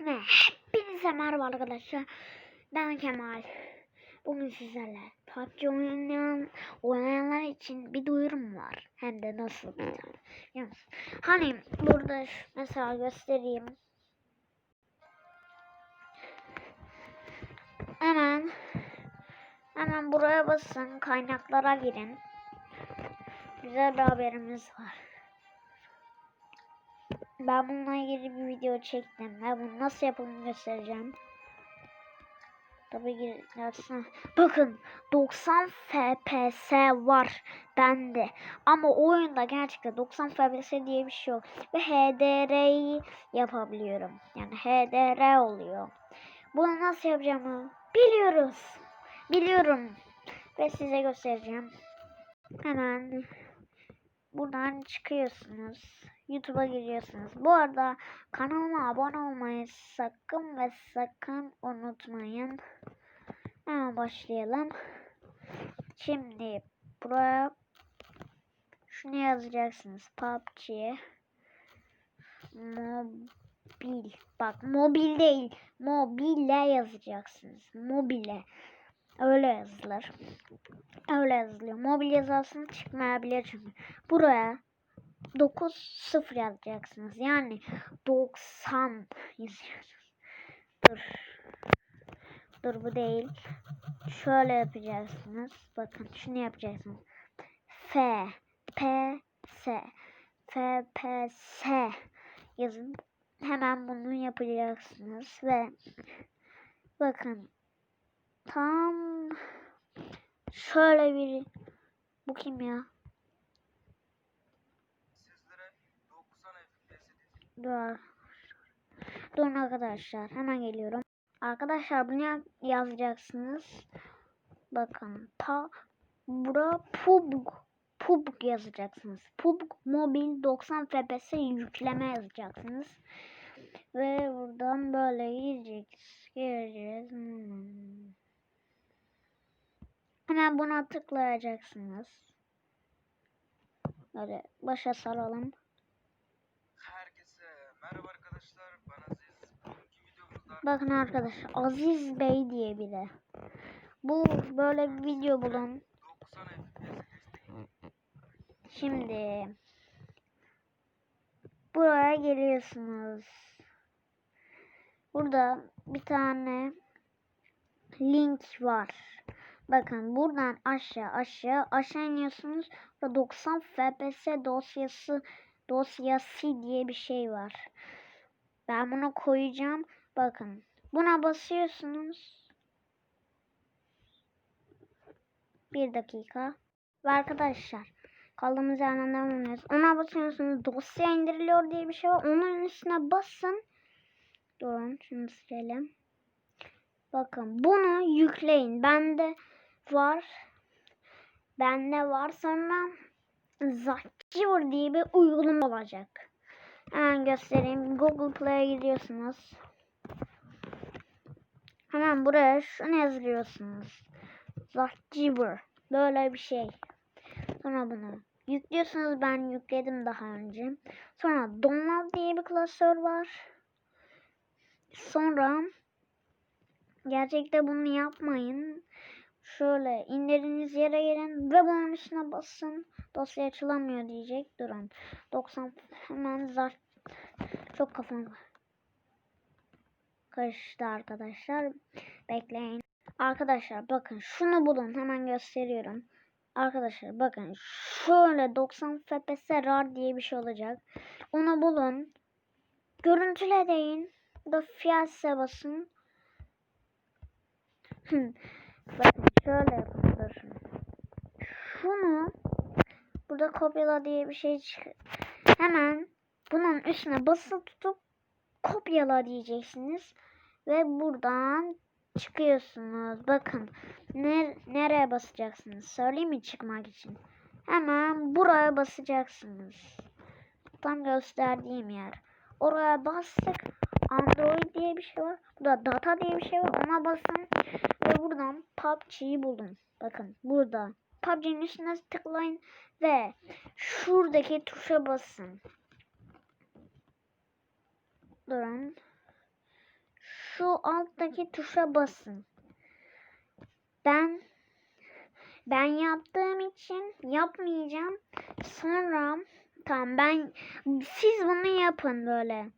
Ve hepinize merhaba arkadaşlar. Ben Kemal. Bugün sizlerle PUBG oynayan, oynayanlar için bir duyurum var. Hem de nasıl bir tane. Hani burada mesela göstereyim. Hemen hemen buraya basın. Kaynaklara girin. Güzel bir haberimiz var. Ben bununla ilgili bir video çektim ve bunu nasıl yapıldığını göstereceğim. Tabii ki bakın 90 FPS var bende ama oyunda gerçekten 90 FPS diye bir şey yok ve HDR'yi yapabiliyorum. Yani HDR oluyor. Bunu nasıl yapacağımı biliyoruz. Biliyorum ve size göstereceğim. Hemen buradan çıkıyorsunuz. YouTube'a giriyorsunuz. Bu arada kanalıma abone olmayı sakın ve sakın unutmayın. Hemen başlayalım. Şimdi buraya şunu yazacaksınız. PUBG mobil. Bak mobil değil. Mobile yazacaksınız. Mobile. Öyle yazılır. Öyle yazılıyor. Mobil yazarsınız çıkmayabilir çünkü. Buraya 9 0 yazacaksınız. Yani 90 yazacaksınız. Dur. Dur bu değil. Şöyle yapacaksınız. Bakın şunu yapacaksınız. F P S F P S yazın. Hemen bunu yapacaksınız ve bakın tam şöyle bir bu kim ya? Sizlere 90 FPS Dur. Durun arkadaşlar. Hemen geliyorum. Arkadaşlar bunu ya- yazacaksınız. Bakın. Ta bura PUBG. PUBG yazacaksınız. PUBG mobil 90 FPS yükleme yazacaksınız. Ve buradan böyle gideceğiz. Gireceğiz. Hmm. Hemen buna tıklayacaksınız. Böyle başa saralım. Herkese merhaba arkadaşlar ben Aziz. Videomuzda Bakın arkadaşlar Aziz Bey diye biri. Bu böyle bir video bulun. 90 FPS Şimdi buraya geliyorsunuz. Burada bir tane link var. Bakın buradan aşağı aşağı aşağı iniyorsunuz. Burada 90 FPS dosyası dosyası diye bir şey var. Ben bunu koyacağım. Bakın buna basıyorsunuz. Bir dakika. Ve arkadaşlar kaldığımız yerden devam ediyoruz. Ona basıyorsunuz dosya indiriliyor diye bir şey var. Onun üstüne basın. Durun şunu silelim. Bakın bunu yükleyin. Bende var. Bende var. Sonra Zakir diye bir uygulama olacak. Hemen göstereyim. Google Play'e gidiyorsunuz. Hemen buraya şunu yazıyorsunuz. Zakir. Böyle bir şey. Sonra bunu yüklüyorsunuz. Ben yükledim daha önce. Sonra download diye bir klasör var. Sonra gerçekte bunu yapmayın. Şöyle indirdiğiniz yere gelin ve bunun üstüne basın. Dosya açılamıyor diyecek. Durun. 90 hemen zar çok kafam karıştı arkadaşlar. Bekleyin. Arkadaşlar bakın şunu bulun. Hemen gösteriyorum. Arkadaşlar bakın şöyle 90 FPS RAR diye bir şey olacak. Onu bulun. Görüntüle deyin. Da fiyatse basın. Bakın şöyle yapın. Şunu burada kopyala diye bir şey çık. Hemen bunun üstüne basılı tutup kopyala diyeceksiniz. Ve buradan çıkıyorsunuz. Bakın ne, nereye basacaksınız? Söyleyeyim mi çıkmak için? Hemen buraya basacaksınız. Tam gösterdiğim yer. Oraya bastık. Android diye bir şey var. Burada data diye bir şey var. Ona basın. Buradan PUBG'yi buldum. Bakın burada. PUBG'nin üstüne tıklayın. Ve şuradaki tuşa basın. Durun. şu alttaki tuşa basın. Ben ben yaptığım için yapmayacağım. Sonra tamam ben siz bunu yapın böyle.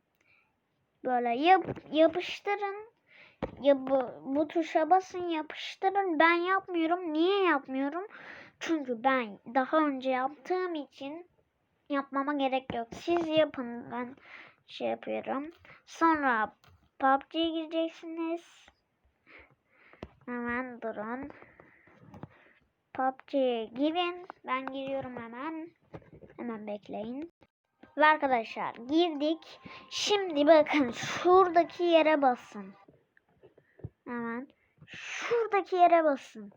Böyle yap, yapıştırın. Ya bu, bu tuşa basın yapıştırın. Ben yapmıyorum. Niye yapmıyorum? Çünkü ben daha önce yaptığım için yapmama gerek yok. Siz yapın. Ben şey yapıyorum. Sonra PUBG'ye gireceksiniz. Hemen durun. PUBG'ye girin. Ben giriyorum hemen. Hemen bekleyin. Ve arkadaşlar girdik. Şimdi bakın şuradaki yere basın. Hemen şuradaki yere basın.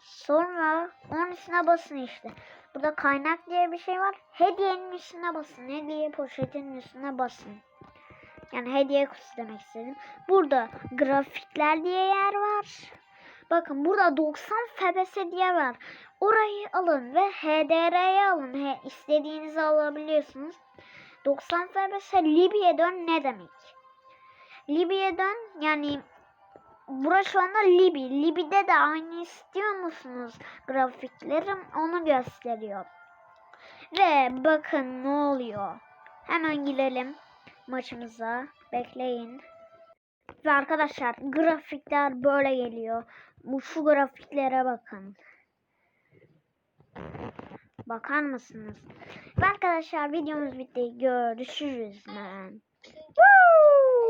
Sonra onun üstüne basın işte. Burada kaynak diye bir şey var. Hediyenin üstüne basın. Hediye poşetinin üstüne basın. Yani hediye kutusu demek istedim. Burada grafikler diye yer var. Bakın burada 90 FPS diye var. Orayı alın ve HDR'ye alın. He, istediğinizi alabiliyorsunuz. 90 FPS Libya'ya dön ne demek? Libya'ya dön yani Burası şu anda Libi. Libi'de de aynı istiyor musunuz? Grafiklerim onu gösteriyor. Ve bakın ne oluyor. Hemen girelim maçımıza. Bekleyin. Ve arkadaşlar grafikler böyle geliyor. Bu şu grafiklere bakın. Bakar mısınız? Ve arkadaşlar videomuz bitti. Görüşürüz. Woo!